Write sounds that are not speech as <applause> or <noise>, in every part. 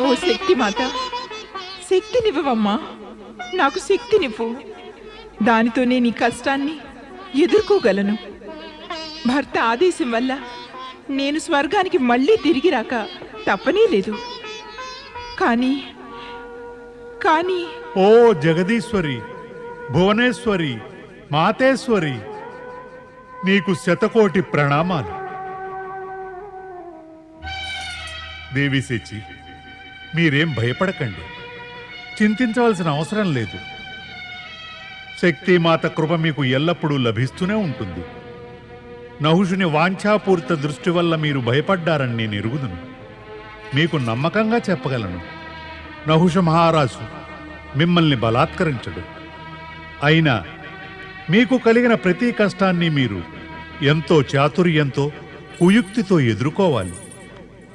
ఓ శక్తి మాత. శక్తినివ్వమ్మా నాకు శక్తినివ్వు. దానితోనే నీ కష్టాన్ని ఎదుర్కోగలను. భర్త ఆదేశం వల్ల నేను స్వర్గానికి మళ్ళీ తిరిగి రాక తప్పనే లేదు. కానీ కానీ ఓ జగదీశ్వరి భువనేశ్వరి మాతేశ్వరి నీకు శతకోటి ప్రణామాలు. దేవి శచి మీరేం భయపడకండి. చింతించవలసిన అవసరం లేదు. శక్తిమాత కృప మీకు ఎల్లప్పుడూ లభిస్తూనే ఉంటుంది. నహుషుని వాంఛాపూరిత దృష్టి వల్ల మీరు భయపడ్డారని నేను ఎరుగుదును. మీకు నమ్మకంగా చెప్పగలను. నహుష మహారాజు మిమ్మల్ని బలాత్కరించడు. అయినా మీకు కలిగిన ప్రతి కష్టాన్ని మీరు ఎంతో చాతుర్యంతో కుయుక్తితో ఎదుర్కోవాలి.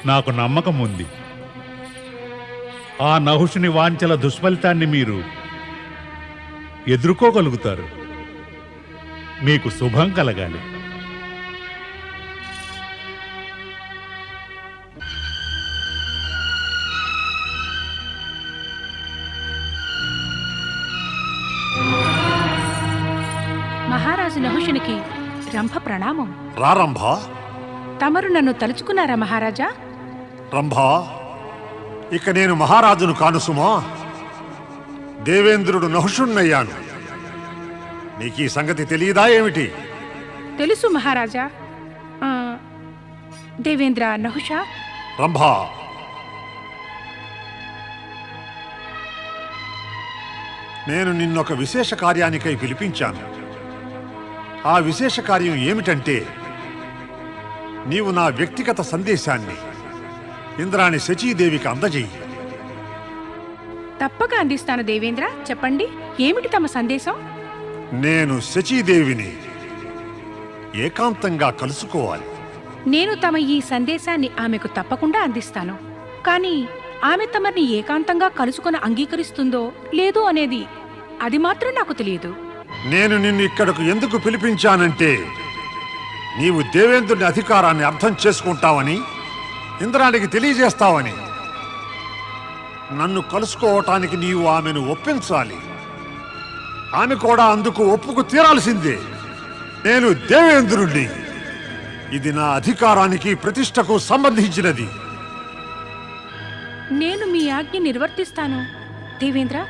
నాకు నమ్మకం ఉంది ఆ నహుషుని వాంఛల దుష్ఫలితాన్ని మీరు ఎదుర్కోగలుగుతారు. మీకు శుభం కలగాలి. మహారాజు నహుషునికి రంభ ప్రణామం. రారంభ తమరు నన్ను తలుచుకున్నారా మహారాజా? రంభ. ఇక నేను మహారాజును కాను సుమా దేవేంద్రుడు నహుషుణ్ణయ్యాను. నీకు ఈ సంగతి తెలియదా ఏమిటి? తెలుసు మహారాజా. ఆ, దేవేంద్ర నహుష? రంభ. నేను నిన్నొక విశేష కార్యానికై పిలిపించాను. ఆ విశేష కార్యం ఏమిటంటే నీవు నా వ్యక్తిగత సందేశాన్ని ఇంద్రాణి శచీదేవికి అందజేయి. తప్పక అందిస్తాను దేవేంద్ర. చెప్పండి ఏమిటి తమ సందేశం? నేను శచీదేవిని ఏకాంతంగా కలుసుకోవాలి. నేను తమ ఈ సందేశాన్ని ఆమెకు తప్పకుండా అందిస్తాను. కానీ ఆమె తమని ఏకాంతంగా కలుసుకొని అంగీకరిస్తుందో లేదో అనేది అది మాత్రం నాకు తెలియదు. నేను నిన్ను ఇక్కడకు ఎందుకు పిలిపించానంటే నీవు దేవేంద్రుని అధికారాన్ని అర్థం చేసుకుంటావని ఇంద్రానికి తెలియజేస్తావని. నన్ను కలుసుకోవటానికి నీవు ఆమెను ఒప్పించాలి. ఆమె కూడా అందుకు ఒప్పుకు తీరాల్సిందే. నేను దేవేంద్రుణ్ణి. ఇది నా అధికారానికి ప్రతిష్టకు సంబంధించినది. నేను మీ ఆజ్ఞ నిర్వర్తిస్తాను. దేవేంద్ర?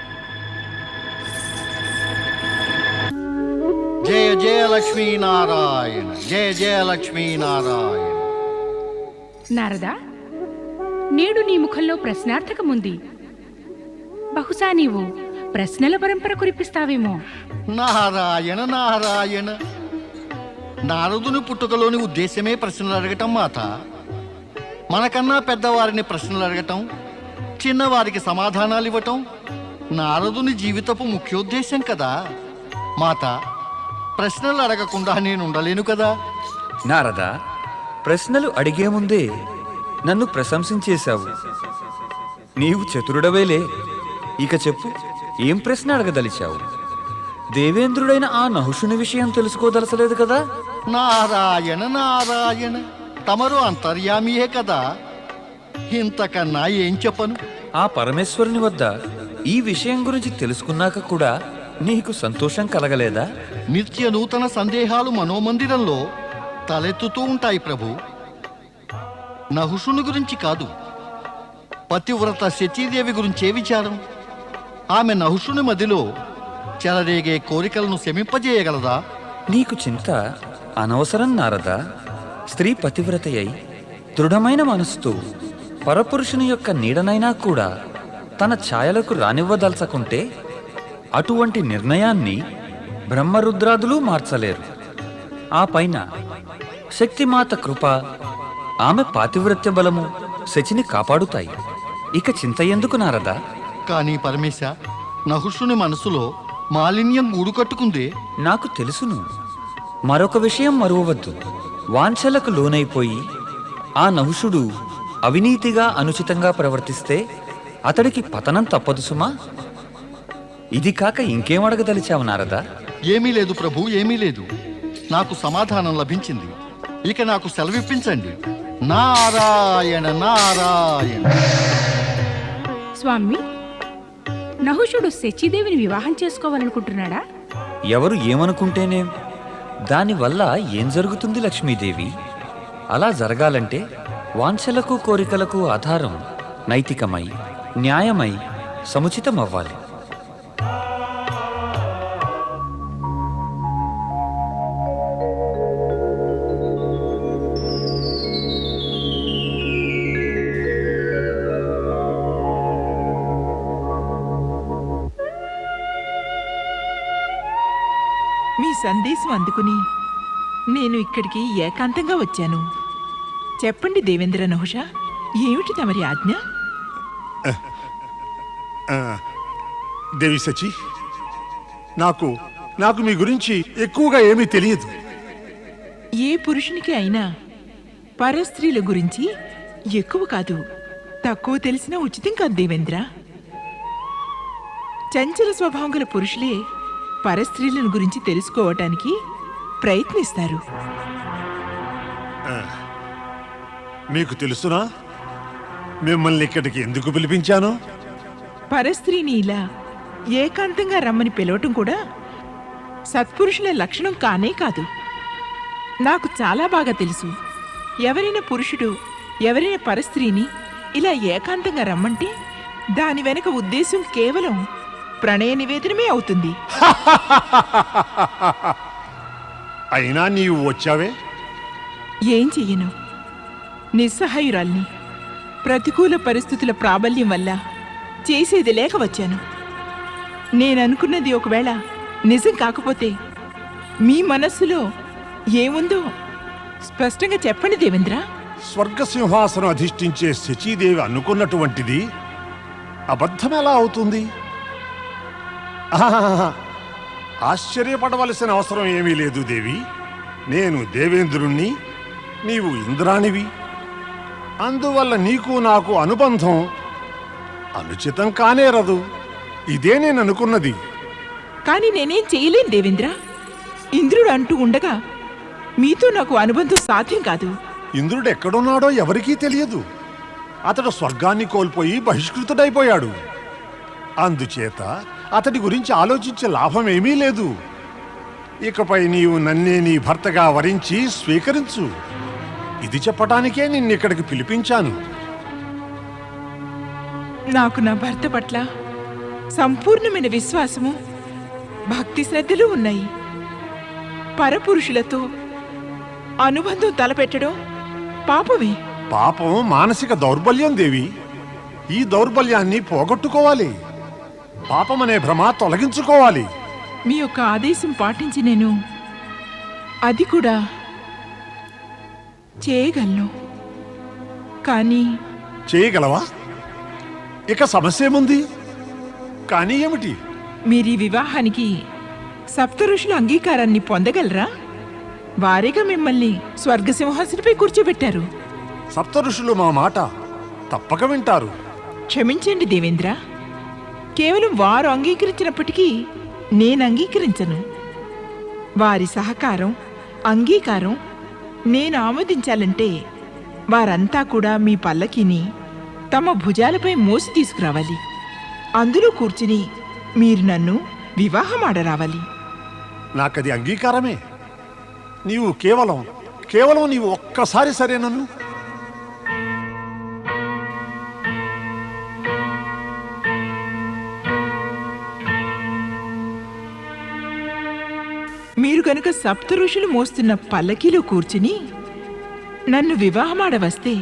జయ జయ లక్ష్మీనారాయణ జయ జయ లక్ష్మీనారాయణ నారదా నేడు నీ ముఖంలో ప్రశ్నార్థకముంది. బహుశా నీవు ప్రశ్నల పరంపర కురిపిస్తావేమో. నారాయణ నారాయణ. నారదుని పుట్టుకలోని ఉద్దేశమే ప్రశ్నలు అడగటం మాత. మనకన్నా పెద్దవారిని ప్రశ్నలు అడగటం చిన్నవారికి సమాధానాలు ఇవ్వటం నారదుని జీవితపు ముఖ్యోద్దేశం కదా. మాత ప్రశ్నలు అడగకుండా నేను ఉండలేను కదా. నారదా ప్రశ్నలు అడిగే ముందే నన్ను ప్రశంసించేశావు. నీవు చతురుడవేలే. ఇక చెప్పు ఏం ప్రశ్న అడగదలిచావు? దేవేంద్రుడైన ఆ నహుషుని విషయం తెలుసుకోదలసలేదు కదా? నారాయణ నారాయణ తమరు అంతర్యామియే కదా? ఇంతకన్నా ఏం చెప్పను? ఆ పరమేశ్వరుని వద్ద ఈ విషయం గురించి తెలుసుకున్నాక కూడా నీకు సంతోషం కలగలేదా? నిత్య నూతన సందేహాలు మనోమందిరంలో తలెత్తుతూ ఉంటాయి ప్రభు. నహుషుని గురించి కాదు. పతివ్రత శచీదేవి గురించే విచారం. ఆమె నహుషుని మదిలో చెలరేగే కోరికలను శమింపజేయగలదా? నీకు చింత అనవసరం నారదా. స్త్రీ పతివ్రతయై దృఢమైన మనసుతో పరపురుషుని యొక్క నీడనైనా కూడా తన ఛాయలకు రానివ్వదలచకుంటే అటువంటి నిర్ణయాన్ని బ్రహ్మరుద్రాదులు మార్చలేరు. ఆ పైన శక్తిమాత కృప ఆమె పాతివ్రత్య బలము శచిని కాపాడుతాయి. ఇక చింత ఎందుకు నారదా? కానీ పరమేశ నహుషుని మనసులో మాలిన్యం గూడుకట్టుకుందే నాకు తెలుసును. మరొక విషయం మరువవద్దు. వాంఛలకు లోనైపోయి ఆ నహుషుడు అవినీతిగా అనుచితంగా ప్రవర్తిస్తే అతడికి పతనం తప్పదు సుమా. ఇది కాక ఇంకేం అడగదలిచావు నారదా? ఏమీ లేదు ప్రభు ఏమీ లేదు. నాకు సమాధానం లభించింది. ఇక నాకు సెలవిప్పించండి. నారాయణ నారాయణ. స్వామి నహుషుడు శచీదేవిని వివాహం చేసుకోవాలనుకుంటున్నాడా? ఎవరు ఏమనుకుంటేనేం? దానివల్ల ఏం జరుగుతుంది లక్ష్మీదేవి? అలా జరగాలంటే వాంఛలకు కోరికలకు ఆధారం నైతికమై న్యాయమై సముచితం సందేశం అందుకుని నేను ఇక్కడికి ఏకాంతంగా వచ్చాను. చెప్పండి దేవేంద్ర నహుష ఏమిటి తమరి ఆజ్ఞ? దేవి సచి నాకు నాకు మీ గురించి ఎక్కువగా ఏమీ తెలియదు. ఏ పురుషునికి అయినా పరస్త్రీల గురించి ఎక్కువ కాదు తక్కువ తెలిసిన ఉచితం కాదు దేవేంద్ర. చంచల స్వభావం గల పురుషులే పరస్త్రీలను గురించి తెలుసుకోవటానికి ప్రయత్నిస్తారు. మీకు తెలుసునా? మిమ్మల్ని ఇక్కడికి ఎందుకు పిలిపించాను? పరస్త్రీని ఇలా ఏకాంతంగా రమ్మని పిలవటం కూడా సత్పురుషుల లక్షణం కానే కాదు. నాకు చాలా బాగా తెలుసు. ఎవరైనా పురుషుడు ఎవరైనా పరస్త్రీని ఇలా ఏకాంతంగా రమ్మంటే దాని వెనక ఉద్దేశం కేవలం ప్రణయ నివేదనమే అవుతుంది. <laughs> అయినా నీవు వచ్చావే? ఏం చెయ్యను? నిస్సహాయురాల్ని. ప్రతికూల పరిస్థితుల ప్రాబల్యం వల్ల చేసేది లేక వచ్చాను. నేననుకున్నది ఒకవేళ నిజం కాకపోతే మీ మనస్సులో ఏముందో స్పష్టంగా చెప్పండి దేవేంద్ర. స్వర్గ సింహాసనం అధిష్ఠించే శచీదేవి అనుకున్నటువంటిది అబద్ధం ఎలా అవుతుంది. ఆశ్చర్యపడవలసిన అవసరం ఏమీ లేదు దేవి. నేను దేవేంద్రుణ్ణి నీవు ఇంద్రాణివి. అందువల్ల నీకు నాకు అనుబంధం. అనుచితం కానేరదు ఇదే నేను అనుకున్నది కానీ నేనేం చేయలేను దేవేంద్ర. ఇంద్రుడు అంటూ ఉండగా మీతో నాకు అనుబంధం సాధ్యం కాదు. ఇంద్రుడు ఎక్కడున్నాడో ఎవరికీ తెలియదు. అతడు స్వర్గాన్ని కోల్పోయి బహిష్కృతుడైపోయాడు. అందుచేత అతడి గురించి ఆలోచించే లాభం ఏమీ లేదు. ఇకపై నీవు నన్నే నీ భర్తగా వరించి స్వీకరించు. ఇది చెప్పటానికే నిన్నిక్కడికి పిలిపించాను. నాకు నా భర్త పట్ల సంపూర్ణమైన విశ్వాసము భక్తి శ్రద్ధలు ఉన్నాయి. పరపురుషులతో అనుబంధం తలపెట్టడం పాపమే. పాపం మానసిక దౌర్బల్యం దేవి. ఈ దౌర్బల్యాన్ని పోగొట్టుకోవాలి. పాపమనే భ్రమ తొలగించుకోవాలి. మీ యొక్క ఆదేశం పాటించి నేను అది కూడా చేయగలను. కానీ చేయగలవా? ఇక సమస్య ఏముంది కానీ ఏమిటి? మీరు ఈ వివాహానికి సప్త ఋషుల అంగీకారాన్ని పొందగలరా? వారేగా మిమ్మల్ని స్వర్గసింహాసనపై కూర్చోబెట్టారు. సప్త ఋషులు మా మాట తప్పక వింటారు. క్షమించండి దేవేంద్ర. కేవలం వారు అంగీకరించినప్పటికీ నేను అంగీకరించను. వారి సహకారం అంగీకారం నేను ఆమోదించాలంటే వారంతా కూడా మీ పల్లకిని తమ భుజాలపై మోసి తీసుకురావాలి. అందులో కూర్చుని మీరు నన్ను వివాహం ఆడరావాలి నాకది అంగీకారమే. నీవు కేవలం కేవలం నీవు ఒక్కసారి సరే నన్ను. గనుక సప్త ఋషులు మోస్తున్న పల్లకీలో కూర్చుని నన్ను వివాహమాడవస్తే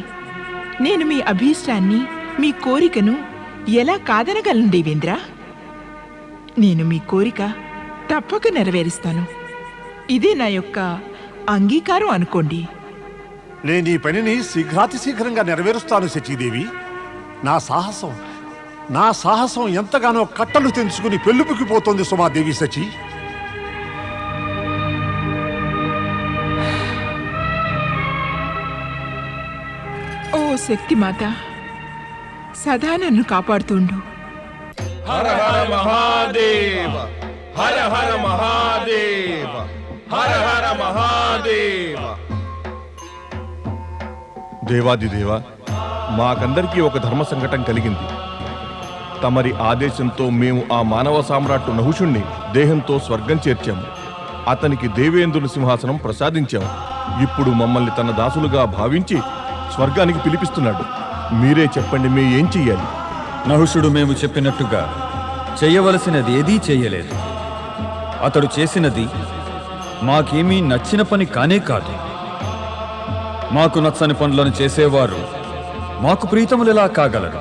నేను మీ అభీష్టాన్ని మీ కోరికను ఎలా కాదనగలను దేవేంద్ర? నేను మీ కోరిక తప్పక నెరవేరుస్తాను. ఇదే నా యొక్క అంగీకారం అనుకోండి. నేను ఈ పనిని శీఘ్రాతి శీఘ్రంగా నెరవేరుస్తాను శచీదేవి. నా సాహసం నా సాహసం ఎంతగానో కట్టలు తెంచుకుని పెళ్ళుపుకిపోతోంది సుమాదేవి సచి ఓ శక్తిమాత సదా నన్ను కాపాడుతుండు. హర హర మహాదేవ హర హర మహాదేవ హర హర మహాదేవ. దేవాదిదేవ మాకందరికీ ఒక ధర్మ సంకటం కలిగింది. తమరి ఆదేశంతో మేము ఆ మానవ సామ్రాట్టు నహుషుణ్ణి దేహంతో స్వర్గం చేర్చాము. అతనికి దేవేంద్రుని సింహాసనం ప్రసాదించాము. ఇప్పుడు మమ్మల్ని తన దాసులుగా భావించి స్వర్గానికి పిలిపిస్తున్నాడు. మీరే చెప్పండి మే ఏం చెయ్యాలి? నహుషుడు మేము చెప్పినట్టుగా చేయవలసినది ఏదీ చేయలేదు. అతడు చేసినది మాకేమీ నచ్చిన పని కానే కాదు. మాకు నచ్చని పనులను చేసేవారు మాకు ప్రీతములెలా కాగలరు.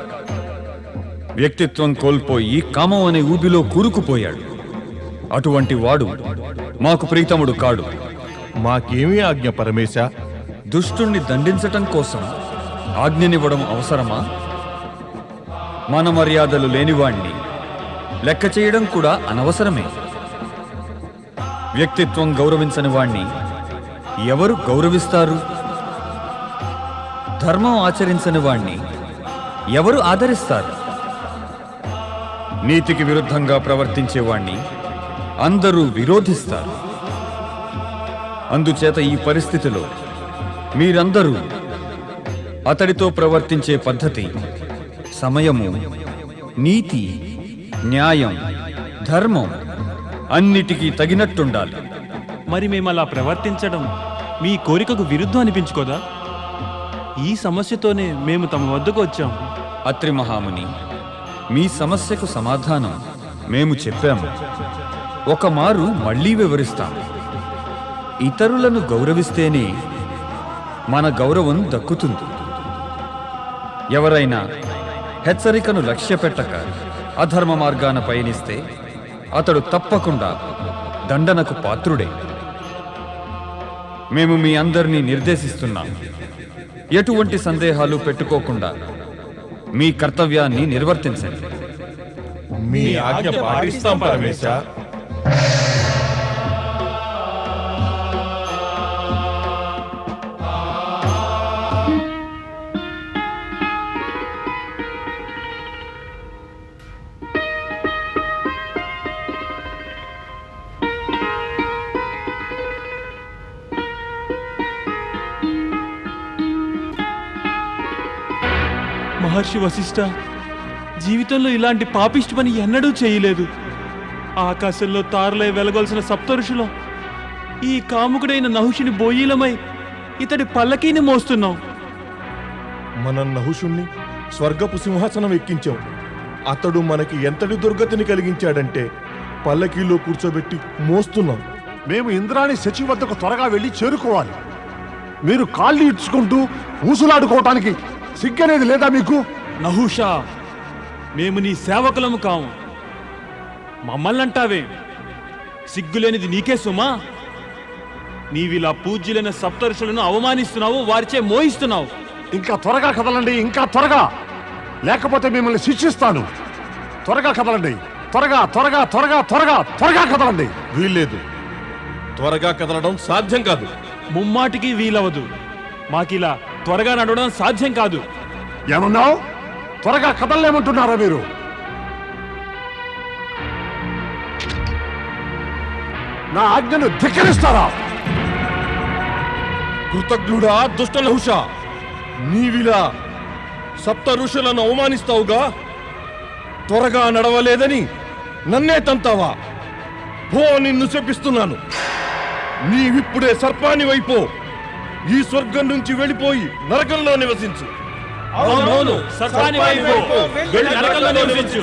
వ్యక్తిత్వం కోల్పోయి కామం అనే ఊబిలో కూరుకుపోయాడు. అటువంటి వాడు మాకు ప్రీతముడు కాడు. మాకేమీ ఆజ్ఞ పరమేశ? దుష్టుణ్ణి దండించటం కోసం ఆజ్ఞనివ్వడం అవసరమా? మన మర్యాదలు లేనివాణ్ణి లెక్క చేయడం కూడా అనవసరమే. వ్యక్తిత్వం గౌరవించని వాణ్ణి ఎవరు గౌరవిస్తారు? ధర్మం ఆచరించని వాణ్ణి ఎవరు ఆదరిస్తారు? నీతికి విరుద్ధంగా ప్రవర్తించేవాణ్ణి అందరూ విరోధిస్తారు. అందుచేత ఈ పరిస్థితిలో మీరందరూ అతడితో ప్రవర్తించే పద్ధతి సమయము నీతి న్యాయం ధర్మం అన్నిటికీ తగినట్టుండాలి. మరి మేము అలా ప్రవర్తించడం మీ కోరికకు విరుద్ధం అనిపించుకోదా? ఈ సమస్యతోనే మేము తమ వద్దకు వచ్చాం అత్రి మహాముని మీ సమస్యకు సమాధానం మేము చెప్పాము. ఒక మారు మళ్ళీ వివరిస్తాము. ఇతరులను గౌరవిస్తేనే మన గౌరవం దక్కుతుంది. ఎవరైనా హెచ్చరికను లక్ష్యపెట్టక అధర్మ మార్గాన పయనిస్తే అతడు తప్పకుండా దండనకు పాత్రుడే. మేము మీ అందరినీ నిర్దేశిస్తున్నాం. ఎటువంటి సందేహాలు పెట్టుకోకుండా మీ కర్తవ్యాన్ని నిర్వర్తించండి. మీ ఆజ్ఞ పాటిస్తాం పరమేశ్వర మహర్షి వశిష్ఠ జీవితంలో ఇలాంటి పాపిష్టి పని ఎన్నడూ చేయలేదు. ఆకాశంలో తారలై వెలగొల్సిన సప్తఋషులు ఈ కాముకుడైన నహుషుని బోయిలమై ఇతడి పల్లకీని మోస్తున్నాం. మన నహుషుణ్ణి స్వర్గపు సింహాసనం ఎక్కించాం. అతడు మనకి ఎంతటి దుర్గతిని కలిగించాడంటే పల్లకీలో కూర్చోబెట్టి మోస్తున్నాం. మేము ఇంద్రాణి శచి వద్దకు త్వరగా వెళ్ళి చేరుకోవాలి. మీరు కాళ్ళు ఇడ్చుకుంటూ ఊసులాడుకోవటానికి సిగ్గనేది లేదా మీకు? నహుషా మేము నీ సేవకులము కాము. మమ్మల్ని అంటావే సిగ్గులేనిది నీకే సుమా? నీవిలా పూజ్యులైన సప్తరుషులను అవమానిస్తున్నావు వారిచే మోయిస్తున్నావు ఇంకా త్వరగా కదలండి ఇంకా త్వరగా. లేకపోతే మిమ్మల్ని శిక్షిస్తాను. త్వరగా కదలండి. త్వరగా త్వరగా త్వరగా త్వరగా త్వరగా కదలండి. వీల్లేదు. త్వరగా కదలడం సాధ్యం కాదు. ముమ్మాటికి వీలవదు. మాకిలా త్వరగా నడవడం సాధ్యం కాదు. ఏమన్నావు? త్వరగా కదలలేమంటున్నారా మీరు? నా ఆజ్ఞను ధిక్కరిస్తారా? కృతజ్ఞుడా దుష్ట నహుష నీవిలా సప్త ఋషులను అవమానిస్తావుగా? త్వరగా నడవలేదని నన్నే తంతావా? పో నిన్ను శపిస్తున్నాను. నీవిప్పుడే సర్పాని వైపో. ఈ స్వర్గం నుంచి వెళ్ళిపోయి నరకంలో నివసించు అవునవును సర్పాని వైపు వెళ్ళి నరకంలో నివసించు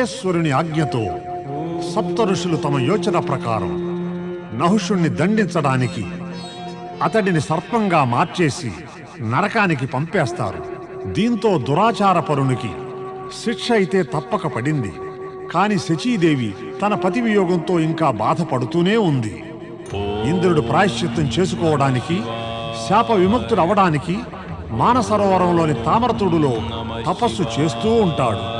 మహేశ్వరుని ఆజ్ఞతో సప్త ఋషులు తమ యోచన ప్రకారం నహుషుణ్ణి దండించడానికి అతడిని సర్పంగా మార్చేసి నరకానికి పంపేస్తారు. దీంతో దురాచార పరునికి శిక్ష అయితే తప్పక పడింది. కాని శచీదేవి తన పతి వియోగంతో ఇంకా బాధపడుతూనే ఉంది. ఇంద్రుడు ప్రాయశ్చిత్తం చేసుకోవడానికి శాప విముక్తుడవడానికి మానసరోవరంలోని తామరతుడులో తపస్సు చేస్తూ ఉంటాడు.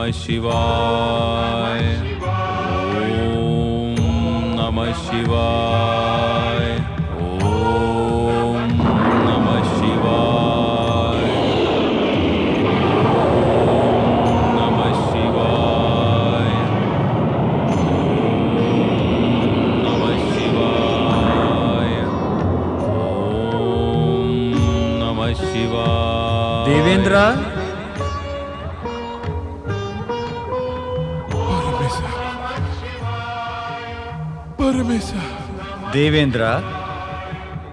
నమ శివాయ ఓం నమ శివాయ ఓం నమ శివాయ నమ శివాయ నమ శివాయ ఓం నమ శివాయ దేవేంద్ర దేవేంద్ర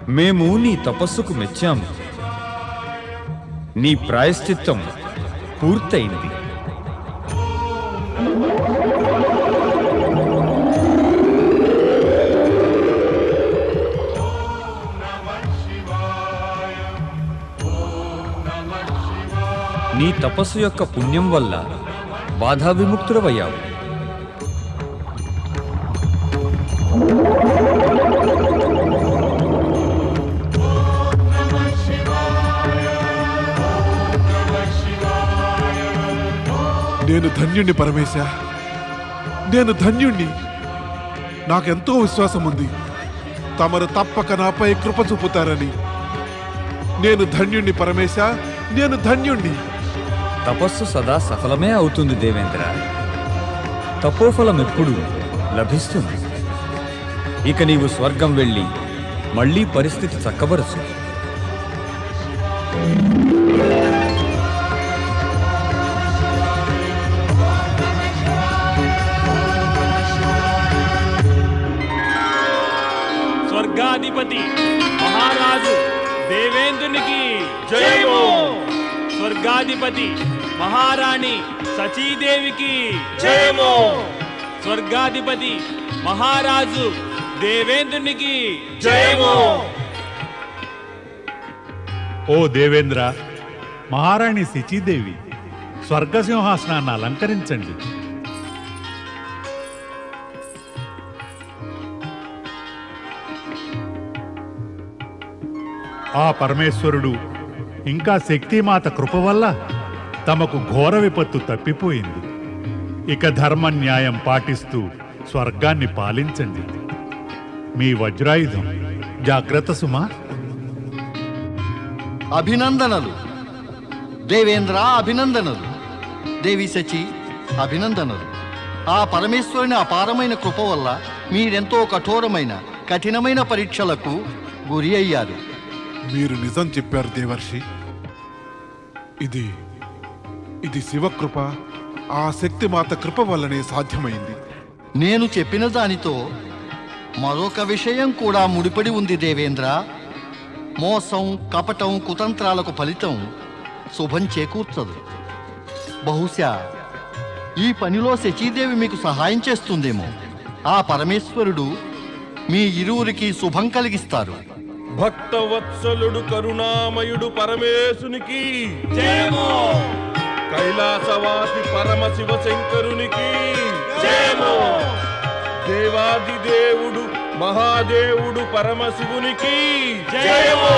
మేము నీ తపస్సుకు మెచ్చాము. నీ ప్రాయశ్చిత్తం పూర్తయింది నీ తపస్సు యొక్క పుణ్యం వల్ల బాధా విముక్తుడవయ్యావు నేను ధన్యుణ్ణి పరమేశ. నేను ధన్యుణ్ణి. నాకెంతో విశ్వాసం ఉంది తమరు తప్పక నాపై కృప చూపుతారని. నేను ధన్యుణ్ణి పరమేశ నేను ధన్యుణ్ణి. తపస్సు సదా సఫలమే అవుతుంది దేవేంద్ర. తపోఫలం ఎప్పుడు లభిస్తుంది. ఇక నీవు స్వర్గం వెళ్ళి మళ్ళీ పరిస్థితి చక్కబరచు. స్వర్గాధిపతి మహారాజు దేవేంద్రునికి జయము. స్వర్గాధిపతి మహారాణి సచీదేవికి జయము. స్వర్గాధిపతి మహారాజు దేవేంద్రునికి జయము. ఓ దేవేంద్ర మహారాణి సచీదేవి స్వర్గసింహాసనాన్ని అలంకరించండి. ఆ పరమేశ్వరుడు ఇంకా శక్తిమాత కృప వల్ల తమకు ఘోర విపత్తు తప్పిపోయింది. ఇక ధర్మ న్యాయం పాటిస్తూ స్వర్గాన్ని పాలించండి. మీ వజ్రాయుధం. జాగ్రత్త సుమా. అభినందనలు. దేవేంద్ర అభినందనలు. దేవి సచి అభినందనలు. ఆ పరమేశ్వరుని అపారమైన కృప వల్ల మీరెంతో కఠోరమైన కఠినమైన పరీక్షలకు గురి అయ్యారు. మీరు నిజం చెప్పారు దేవర్షి. ఇది ఇది శివకృప ఆ శక్తి మాత కృప వల్లనే సాధ్యమైంది. నేను చెప్పిన దానితో మరొక విషయం కూడా ముడిపడి ఉంది దేవేంద్ర. మోసం కపటం కుతంత్రాలకు ఫలితం శుభం చేకూర్చదు. బహుశా ఈ పనిలో శచీదేవి మీకు సహాయం చేస్తుందేమో. ఆ పరమేశ్వరుడు మీ ఇరువురికి శుభం కలిగిస్తారు. భక్తవత్సలుడు కరుణామయుడు పరమేశునికి. జయము! కైలాసవాసి పరమశివ శంకరునికి. దేవాది దేవుడు మహాదేవుడు పరమశివునికి. జయమో!